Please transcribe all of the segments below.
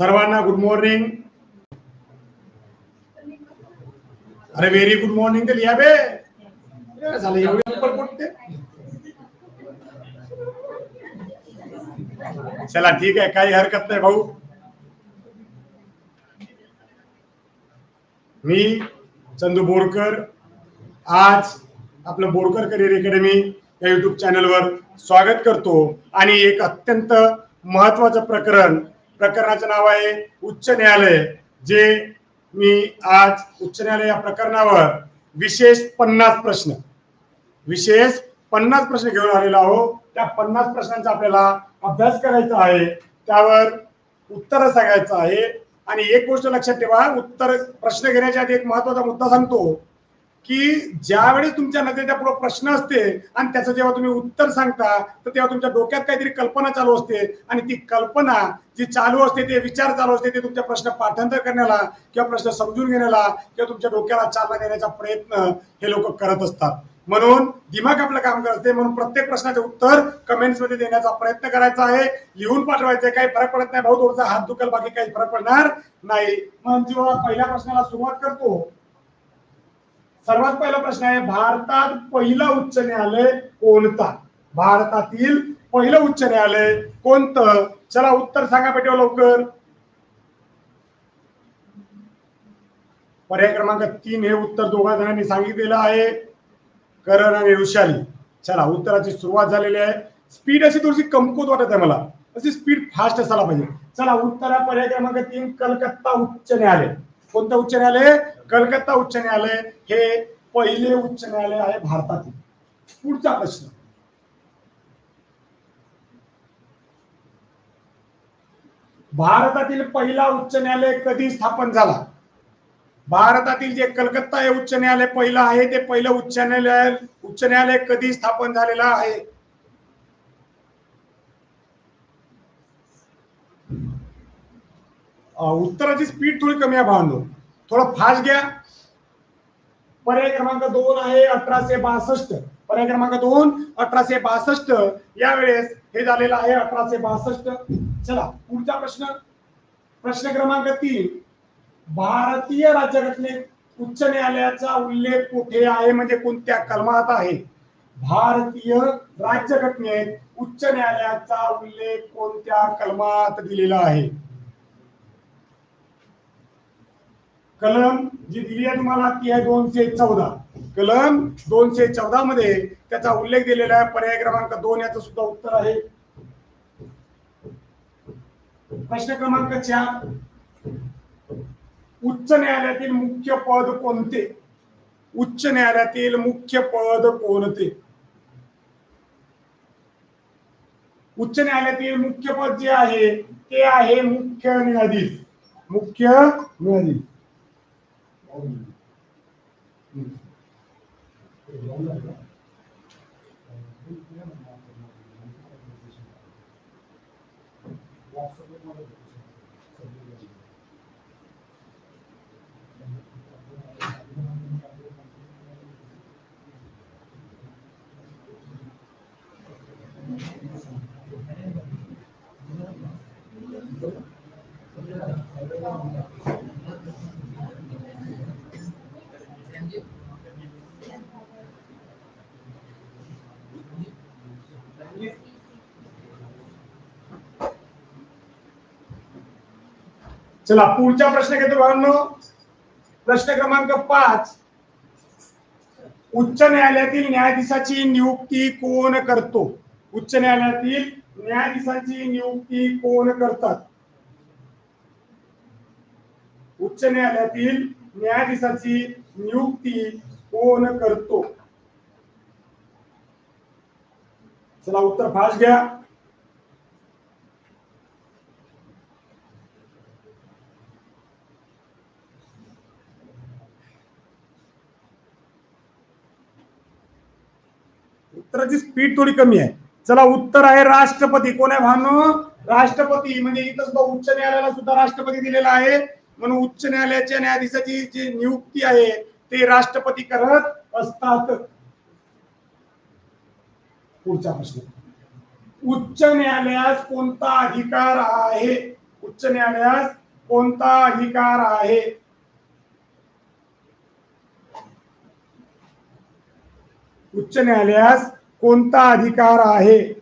सर्वांना good morning अरे very good morning तर लिहा बे झालं? एवढे लवकर चला ठीक आहे काही हरकत नाही भाऊ. मी चंदू बोरकर आज आपलं बोरकर करिअर अकॅडमी या युट्यूब चॅनलवर स्वागत करतो. आणि एक अत्यंत महत्वाचं प्रकरण प्रकरणाचं नाव आहे उच्च न्यायालय जे मी आज उच्च न्यायालय या प्रकरणावर विशेष पन्नास प्रश्न विशेष पन्नास प्रश्न घेऊन आलेलो आहो त्या पन्नास प्रश्नांचा आपल्याला अभ्यास करायचा आहे. त्यावर उत्तर सांगायचं आहे. आणि एक गोष्ट लक्षात ठेवा उत्तर प्रश्न घेण्याच्या आधी एक महत्त्वाचा मुद्दा सांगतो. की ज्यावेळेस तुमच्या नजरेच्या पुढे प्रश्न असते आणि त्याचं जेव्हा तुम्ही उत्तर सांगता तर तेव्हा तुमच्या डोक्यात काहीतरी कल्पना चालू असते. आणि ती कल्पना जी चालू असते ते विचार चालू असते ते तुमच्या प्रश्न पाठांतर करण्याला किंवा प्रश्न समजून घेण्याला किंवा तुमच्या डोक्याला चालना देण्याचा प्रयत्न हे लोक करत असतात. म्हणून दिमाग आपलं काम करत असते. म्हणून प्रत्येक प्रश्नाचे उत्तर कमेंट्समध्ये देण्याचा प्रयत्न करायचा आहे. लिहून पाठवायचे काही फरक पडत नाही. भाऊ थोडासा हात दुखल बाकी काही फरक पडणार नाही. म्हणून जेव्हा पहिल्या प्रश्नाला सुरुवात करतो सर्वात पहिला प्रश्न आहे भारतात पहिला उच्च न्यायालय कोणता? भारतातील पहिलं उच्च न्यायालय कोणतं? चला उत्तर सांगा बेटे लवकर. पर्याय क्रमांक तीन हे उत्तर दोघा जणांनी सांगितलेलं आहे. करण आणि ऋषाली चला उत्तराची सुरुवात झालेली आहे. स्पीड अशी थोडीशी कमकुत वाटत आहे मला. अशी स्पीड फास्ट असायला पाहिजे. चला उत्तर पर्याय क्रमांक तीन कलकत्ता उच्च न्यायालय. कोणतं उच्च न्यायालय? कलकत्ता उच्च न्यायालय. हे पहिले उच्च न्यायालय आहे भारतातील. पुढचा प्रश्न. भारतातील पहिला उच्च न्यायालय कधी स्थापन झाला? भारतातील जे कलकत्ता हे उच्च न्यायालय पहिलं आहे ते पहिलं उच्च न्यायालय उच्च न्यायालय कधी स्थापन झालेलं आहे? उत्तराची स्पीड थोडी कमी आहे भावनो. थोडं फास्ट घ्या. पर्याय क्रमांक दोन आहे अठराशे बासष्ट. पर्याय क्रमांक दोन अठराशे बासष्ट. यावेळेस हे झालेलं आहे अठराशे बासष्ट. चला पुढचा प्रश्न. प्रश्न क्रमांक तीन. भारतीय राज्यघटनेत उच्च न्यायालयाचा उल्लेख कुठे आहे? म्हणजे कोणत्या कलमात आहे? भारतीय राज्यघटनेत उच्च न्यायालयाचा उल्लेख कोणत्या कलमात दिलेला आहे? कलम जी दिली आहे तुम्हाला ती आहे दोनशे चौदा. कलम दोनशे चौदा मध्ये त्याचा उल्लेख दिलेला आहे पर्याय क्रमांक दोन याचं सुद्धा उत्तर आहे. प्रश्न क्रमांक चार. उच्च न्यायालयातील मुख्य पद कोणते? उच्च न्यायालयातील मुख्य पद कोणते? उच्च न्यायालयातील मुख्य पद जे आहे ते आहे मुख्य न्यायाधीश. मुख्य न्यायाधीश. 后你，嗯，我永远的，嗯，不不要那么，我们太多事情了，我什么都不想，什么都不想。Thank you. चला पुढचा प्रश्न घेतो भावांनो. प्रश्न क्रमांक पाच. उच्च न्यायालयातील न्यायाधीशाची नियुक्ती कोण करतो? उच्च न्यायालयातील न्यायाधीशाची नियुक्ती कोण करतात? उच्च न्यायालयातील न्यायाधीशाची नियुक्ती कोण करतो? चला उत्तर फास्ट घ्या. उत्तराची स्पीड थोडी कमी आहे. चला उत्तर आहे राष्ट्रपती. कोण आहे भानो? राष्ट्रपती. म्हणजे इथं सुद्धा उच्च न्यायालयाला सुद्धा राष्ट्रपती दिलेला आहे. म्हणून उच्च न्यायालयाच्या न्यायाधीशाची जी नियुक्ती आहे ते राष्ट्रपती करत असतात. पुढचा प्रश्न. उच्च न्यायालयास कोणता अधिकार आहे? उच्च उच्च न्यायालयास कोणता अधिकार आहे? उच्च न्यायालयास कोणता अधिकार आहे?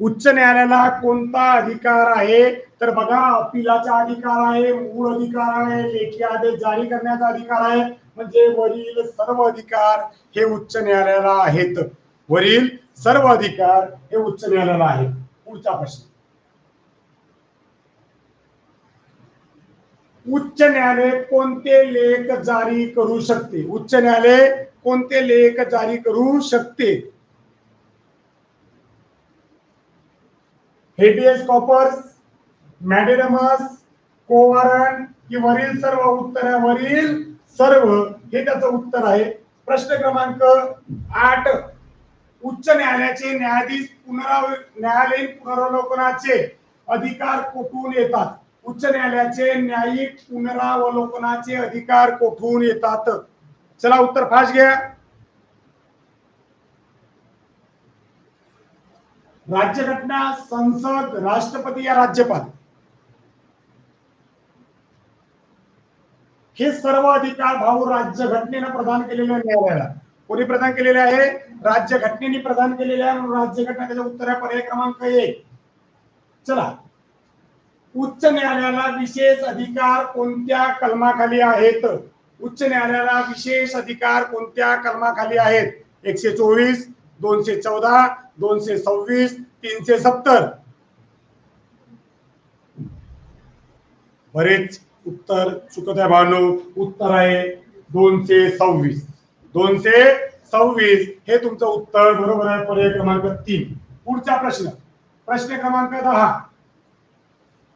उच्च न्यायालयाला कोणता अधिकार आहे? तर बघा अपिलाचा अधिकार आहे मूळ अधिकार आहे लेखी आदेश जारी करण्याचा अधिकार आहे. म्हणजे वरील सर्व अधिकार हे उच्च न्यायालयाला आहेत. वरील सर्व अधिकार हे उच्च न्यायालयाला आहेत. पुढचा प्रश्न. उच्च न्यायालय कोणते लेख जारी करू शकते? उच्च न्यायालय कोणते लेख जारी करू शकते? हेबियस कॉपर्स मॅडेरमस कोवारण कि वरील सर्व उत्तरावरील सर्व हे त्याचं उत्तर आहे. प्रश्न क्रमांक आठ उच्च न्यायालयाचे न्यायाधीश पुनराव न्यायालयीन पुनरावलोकनाचे अधिकार कुठून येतात? उच्च न्यायालयाचे न्यायिक पुनरावलोकनाचे अधिकार येतात? चला उत्तर फास्ट घ्या. राज्यघटना संसद राष्ट्रपती या राज्यपाल. हे सर्व अधिकार भाऊ राज्यघटनेनं प्रदान केलेले आहे न्यायालयाला. कोणी प्रदान केलेले आहे? राज्यघटनेने प्रदान केलेले आहे म्हणून राज्यघटना त्याच्या उत्तर आहे पर्याय क्रमांक एक. चला. उच्च न्यायालयाला विशेष अधिकार कोणत्या कलमाखाली आहेत? उच्च न्यायालयाला विशेष अधिकार कोणत्या कलमाखाली आहेत? एकशे चोवीस दोनशे चौदा दोनशे सव्वीस तीनशे सत्तर. बरेच उत्तर चुकत आहे भावनो. उत्तर आहे दोनशे सव्वीस. दोनशे सव्वीस हे तुमचं उत्तर बरोबर आहे पर्याय क्रमांक तीन. पुढचा प्रश्न. प्रश्न क्रमांक दहा.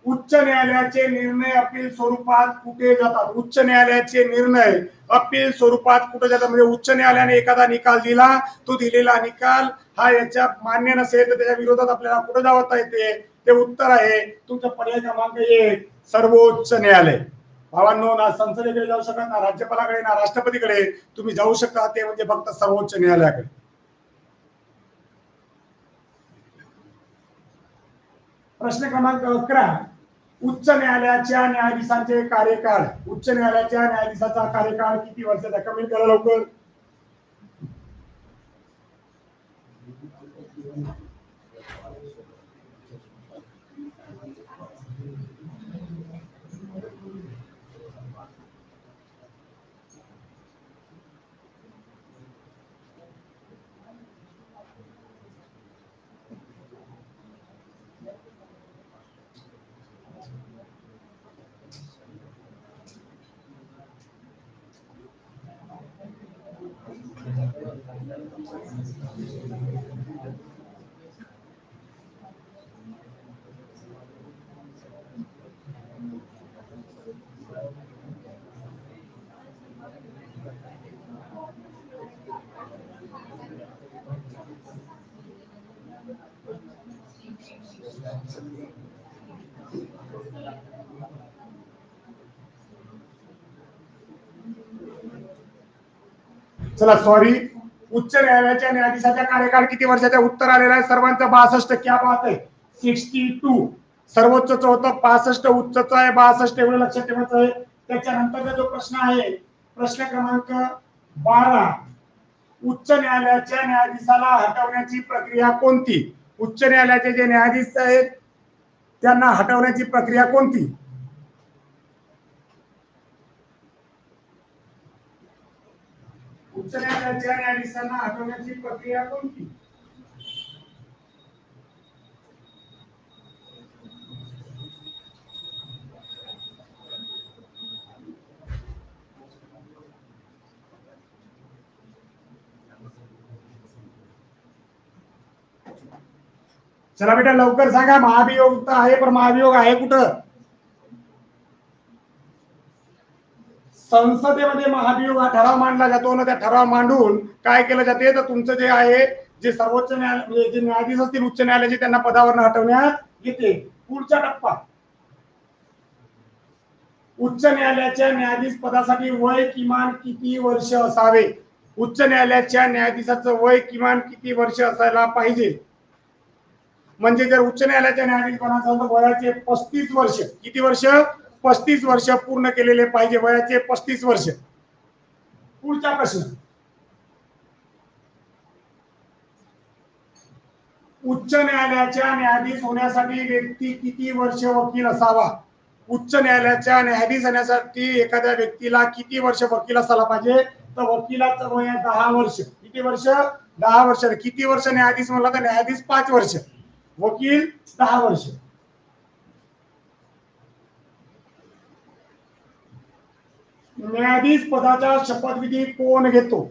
उच्च न्यायालयाचे निर्णय अपील स्वरूपात कुठे जातात? उच्च न्यायालयाचे निर्णय अपील स्वरूपात कुठे जातात? म्हणजे उच्च न्यायालयाने एखादा निकाल दिला तो दिलेला निकाल हा याच्या मान्य नसेल तर त्याच्या विरोधात आपल्याला कुठे जावता येते? ते उत्तर आहे तुमचा पर्याय क्रमांक एक सर्वोच्च न्यायालय. भावांनो ना संसदेकडे जाऊ शकत ना राज्यपालाकडे ना राष्ट्रपतीकडे तुम्ही जाऊ शकता ते म्हणजे फक्त सर्वोच्च न्यायालयाकडे. प्रश्न क्रमांक अकरा. उच्च न्यायालयाच्या न्यायाधीशांचे कार्यकाळ उच्च न्यायालयाच्या न्यायाधीशाचा कार्यकाळ किती वर्षाचा? कमी करा लवकर. चला सॉरी उच्च न्यायालयाच्या न्यायाधीशाच्या कार्यकाळ किती वर्षाच्या? उत्तर आलेला आहे. सर्वांचं बासष्ट क्या बात आहे? Sixty two. सर्वोच्च होतं पासष्ट उच्चच आहे बासष्ट एवढं लक्षात ठेवायचं आहे. त्याच्यानंतरचा जो प्रश्न आहे प्रश्न क्रमांक बारा. उच्च न्यायालयाच्या न्यायाधीशाला हटवण्याची प्रक्रिया कोणती? उच्च न्यायालयाचे जे न्यायाधीश आहेत त्यांना हटवण्याची प्रक्रिया कोणती? उच्च न्यायालयाच्या न्यायाधीशांना हटवण्याची प्रक्रिया कोणती? चला बेटा लवकर सांगा महाभियोग तर आहे पण महाभियोग आहे कुठं? संसदेमध्ये महाभियोग हा ठराव मांडला जातो ना त्या ठराव मांडून काय केलं जाते? तर तुमचं जे आहे जे सर्वोच्च न्यायालय म्हणजे जे न्यायाधीश असतील उच्च न्यायालयाचे त्यांना पदावर हटवण्यात येते. पुढचा टप्पा. उच्च न्यायालयाच्या न्यायाधीश पदासाठी वय किमान किती वर्ष असावे? उच्च न्यायालयाच्या न्यायाधीशाचं वय किमान किती वर्ष असायला पाहिजे? म्हणजे जर उच्च न्यायालयाच्या न्यायाधीश बनायचं तर वयाचे पस्तीस वर्ष किती वर्ष? पस्तीस वर्ष पूर्ण केलेले पाहिजे वयाचे पस्तीस वर्ष. पुढचा प्रश्न. उच्च न्यायालयाच्या न्यायाधीश होण्यासाठी व्यक्ती किती वर्ष वकील असावा? उच्च न्यायालयाच्या न्यायाधीश होण्यासाठी एखाद्या व्यक्तीला किती वर्ष वकील असायला पाहिजे? तर वकिलाचं वय दहा वर्ष. किती वर्ष? दहा वर्ष. किती वर्ष न्यायाधीश म्हणला तर न्यायाधीश पाच वर्ष. वकील दहा वर्ष. न्यायाधीश पदाचा शपथविधी कोण घेतो?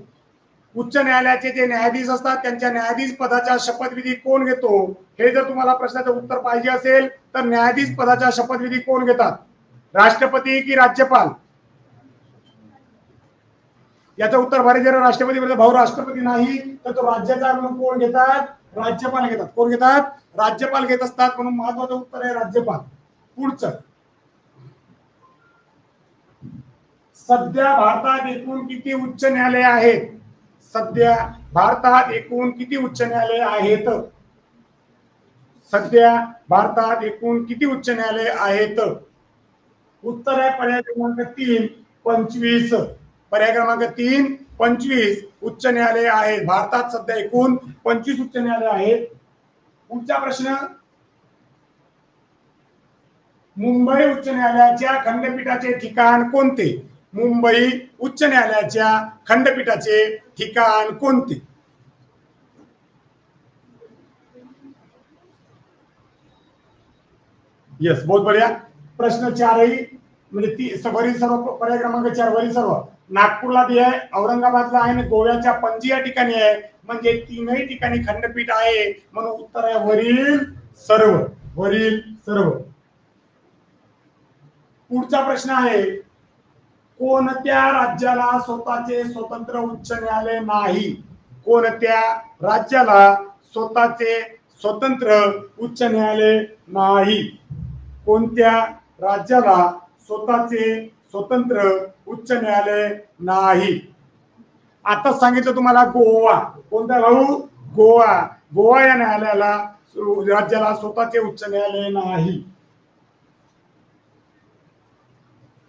उच्च न्यायालयाचे जे न्यायाधीश असतात त्यांच्या न्यायाधीश पदाचा शपथविधी कोण घेतो? हे जर तुम्हाला प्रश्नाचं उत्तर पाहिजे असेल तर न्यायाधीश पदाचा शपथविधी कोण घेतात? राष्ट्रपती की राज्यपाल? याचं उत्तर भारी जर राष्ट्रपती म्हणजे भाऊ राष्ट्रपती नाही तर तो राज्याचा म्हणून कोण घेतात? राज्यपाल घेतात. कोण घेतात? राज्यपाल घेत असतात म्हणून महत्वाचं उत्तर आहे राज्यपाल. पुढचं. सध्या भारतात एकूण किती उच्च न्यायालय आहेत? सध्या भारतात एकूण किती उच्च न्यायालय आहेत? सध्या भारतात एकूण किती उच्च न्यायालय आहेत? उत्तर आहे पर्याय क्रमांक तीन पंचवीस. पर्याय क्रमांक तीन पंचवीस उच्च न्यायालय आहेत. भारतात सध्या एकूण पंचवीस उच्च न्यायालय आहेत. पुढचा प्रश्न. मुंबई उच्च न्यायालयाच्या खंडपीठाचे ठिकाण कोणते? मुंबई उच्च न्यायालयाच्या खंडपीठाचे ठिकाण कोणते? यस बहुत बढिया. प्रश्न चारही म्हणजे ती वरील सर्व पर्याय क्रमांक चार वरील सर्व. नागपूरला बी आहे औरंगाबादला आहे आणि गोव्याच्या पणजी या ठिकाणी आहे. म्हणजे तीनही ठिकाणी खंडपीठ आहे म्हणून उत्तर आहे वरील सर्व. वरील सर्व. पुढचा प्रश्न आहे कोणत्या राज्याला स्वतःचे स्वतंत्र उच्च न्यायालय नाही? कोणत्या राज्याला स्वतःचे स्वतंत्र उच्च न्यायालय नाही? कोणत्या राज्याला स्वतःचे स्वतंत्र उच्च न्यायालय नाही? आता सांगितलं तुम्हाला गोवा. कोणता भाऊ गोवा. गोवा या न्यायालयाला राज्याला स्वतःचे उच्च न्यायालय नाही.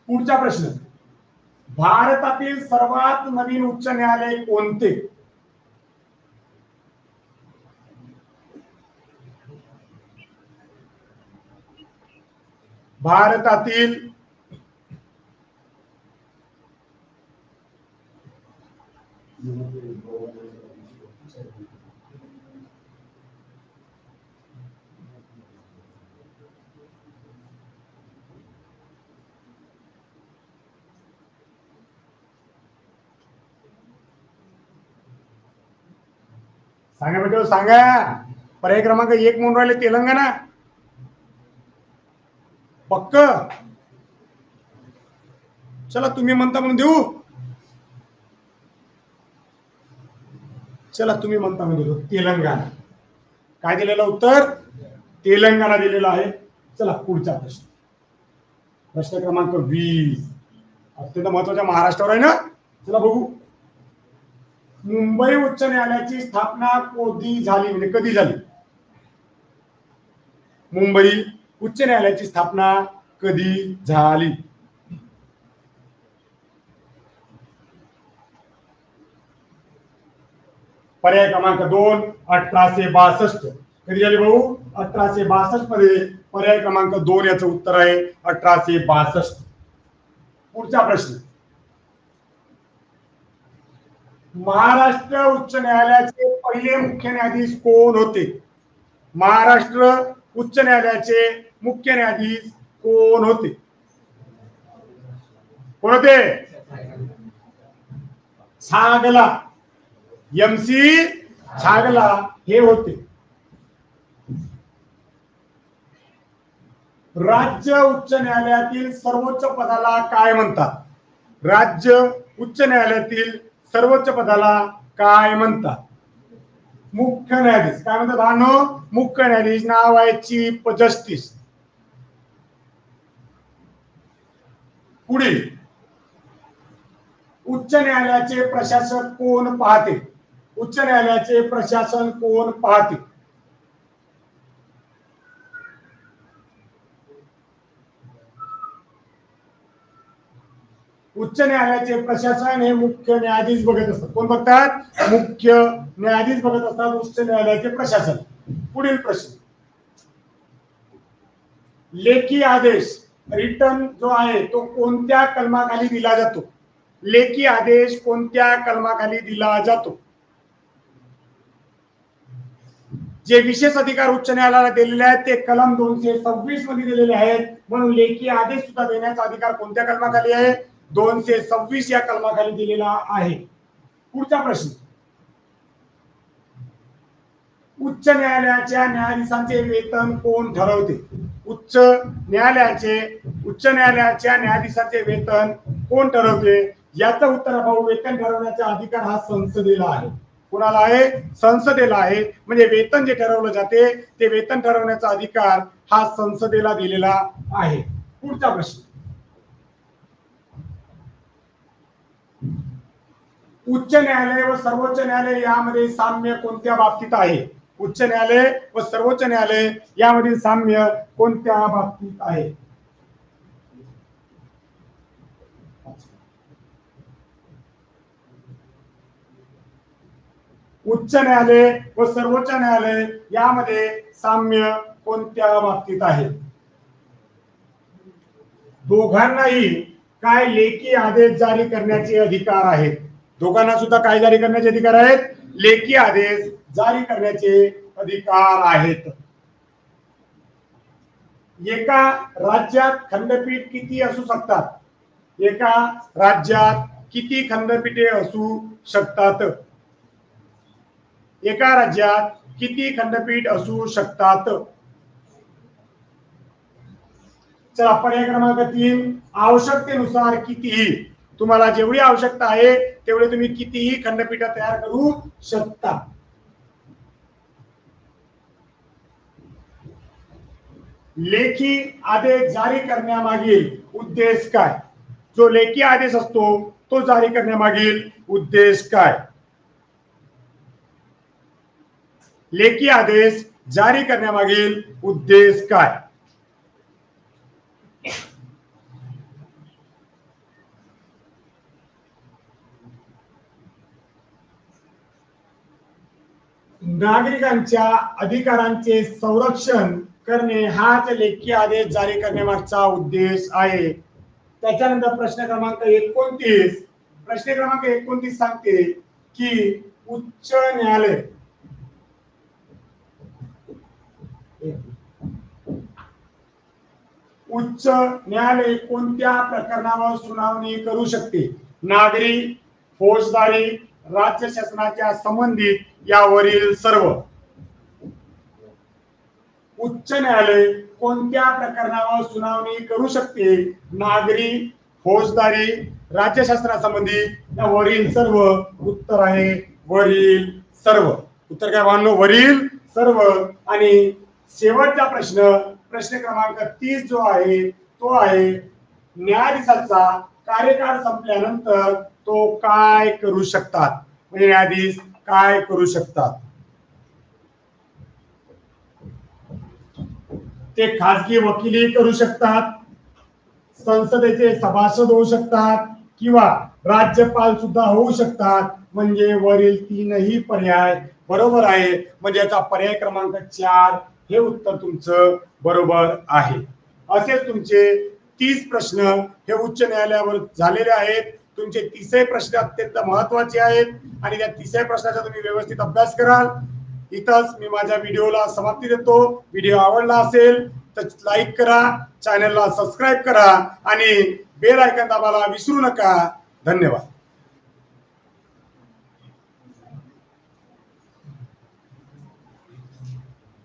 पुढचा प्रश्न. भारतातील सर्वात नवीन उच्च न्यायालय कोणते? भारतातील सांगा बेटो सांगा. पर्याय क्रमांक एक म्हणून राहिले तेलंगणा. पक्क. चला तुम्ही म्हणता म्हणून देऊ. चला तुम्ही म्हणता म्हणून देऊ. तेलंगणा. काय दिलेलं उत्तर? तेलंगणा दिलेलं आहे. चला पुढचा प्रश्न. प्रश्न क्रमांक वीस. अत्यंत महत्त्वाच्या महाराष्ट्रावर आहे ना? चला बघू. मुंबई उच्च न्यायालयाची स्थापना कधी झाली म्हणजे कधी झाली? मुंबई उच्च न्यायालयाची स्थापना कधी झाली? पर्याय क्रमांक दोन अठराशे बासष्ट. कधी झाली भाऊ? अठराशे बासष्टमध्ये पर्याय क्रमांक दोन याचं उत्तर आहे अठराशे बासष्ट. पुढचा प्रश्न. महाराष्ट्र उच्च न्यायालयाचे पहिले मुख्य न्यायाधीश कोण होते? महाराष्ट्र उच्च न्यायालयाचे मुख्य न्यायाधीश कोण होते? कोण होते? छागला. एम सी छागला हे होते. राज्य उच्च न्यायालयातील सर्वोच्च पदाला काय म्हणतात? राज्य उच्च न्यायालयातील सर्वोच्च पदाला काय म्हणतात? मुख्य न्यायाधीश. काय म्हणतात भानो? मुख्य न्यायाधीश. नाव आहे चीफ जस्टिस. पुढील. उच्च न्यायालयाचे प्रशासक कोण पाहते? उच्च न्यायालयाचे प्रशासन कोण पाहते? उच्च न्यायालयाचे प्रशासन हे मुख्य न्यायाधीश बघत असतात. कोण बघतात? मुख्य न्यायाधीश बघत असतात उच्च न्यायालयाचे प्रशासन. पुढील प्रश्न. लेखी आदेश रिटर्न जो आहे तो कोणत्या कलमाखाली दिला जातो? लेखी आदेश कोणत्या कलमाखाली दिला जातो? जे विशेष अधिकार उच्च न्यायालयाला दिलेले आहेत ते कलम दोनशे सव्वीसमध्ये दिलेले आहेत. म्हणून लेखी आदेश सुद्धा देण्याचा अधिकार कोणत्या कलमाखाली आहे? दोनशे सव्वीस या कलमाखाली दिलेला आहे. पुढचा प्रश्न. उच्च न्यायालयाच्या न्यायाधीशांचे वेतन कोण ठरवते? उच्च न्यायालयाचे उच्च न्यायालयाच्या न्यायाधीशांचे वेतन कोण ठरवते? याचं उत्तर भाऊ वेतन ठरवण्याचा अधिकार हा संसदेला आहे. कोणाला आहे? संसदेला आहे. म्हणजे वेतन जे ठरवलं जाते ते वेतन ठरवण्याचा अधिकार हा संसदेला दिलेला आहे. पुढचा प्रश्न. उच्च न्यायालय व सर्वोच्च न्यायालय यामध्ये साम्य कोणत्या बाबतीत आहे? उच्च न्यायालय व सर्वोच्च न्यायालय यामधील साम्य कोणत्या बाबतीत आहे? उच्च न्यायालय व सर्वोच्च न्यायालय यामध्ये साम्य कोणत्या बाबतीत आहे? दोघांनाही काय लेखी आदेश जारी करण्याचे अधिकार आहेत? दोघांना सुद्धा काय जारी करण्याचे अधिकार आहेत. लेखी आदेश जारी करण्याचे अधिकार आहेत. एका राज्यात खंडपीठ किती असू शकतात? एका राज्यात किती खंडपीठे असू शकतात? एका राज्यात किती खंडपीठ असू शकतात? चला पर्याय क्रमांक तीन आवश्यकतेनुसार कितीही तुम्हाला जेवढी आवश्यकता आहे तेवढे तुम्ही कितीही खंडपीठ तयार करू शकता. लेखी आदेश जारी करण्यामागील उद्देश काय? जो लेखी आदेश असतो तो जारी करण्यामागील उद्देश काय? लेखी आदेश जारी करण्यामागील उद्देश काय? नागरिकांच्या अधिकारांचे संरक्षण करणे हाच लेखी आदेश जारी करण्यामागचा उद्देश आहे. त्याच्यानंतर प्रश्न क्रमांक एकोणतीस. प्रश्न क्रमांक एकोणतीस सांगते की उच्च न्यायालय उच्च न्यायालय कोणत्या प्रकरणावर सुनावणी करू शकते? नागरी फौजदारी राज्य शासनाच्या संबंधित यावरील सर्व. उच्च न्यायालय कोणत्या प्रकरणावर सुनावणी करू शकते? नागरी फौजदारी राज्य शासनासंबंधी यावरील सर्व उत्तर आहे. वरील सर्व. उत्तर काय मानलो? वरील सर्व. आणि शेवटचा प्रश्न प्रश्न क्रमांक तीस जो आहे तो आहे न्यायाधीशाचा कार्यकाळ संपल्यानंतर तो काय करू शकतात? म्हणजे न्यायाधीश काय करू शकतात? ते खाजगी वकिली करू शकतात संसदेचे सभासद होऊ शकतात किंवा राज्यपाल सुद्धा होऊ शकतात. म्हणजे वरील तीनही पर्याय बरोबर आहे म्हणजे याचा पर्याय क्रमांक चार हे उत्तर तुमचं बरोबर आहे. असेच तुमचे तीस प्रश्न हे उच्च न्यायालयावर झालेले आहेत. तुमचे तिसरे प्रश्न अत्यंत महत्त्वाचे आहेत आणि त्या तिसऱ्या प्रश्नाचा तुम्ही व्यवस्थित अभ्यास कराल. इथंच मी माझ्या व्हिडिओला समाप्ती देतो. व्हिडिओ आवडला असेल तर लाईक करा चॅनलला सबस्क्राईब करा आणि बेल आयकन दाबायला विसरू नका. धन्यवाद.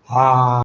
हा.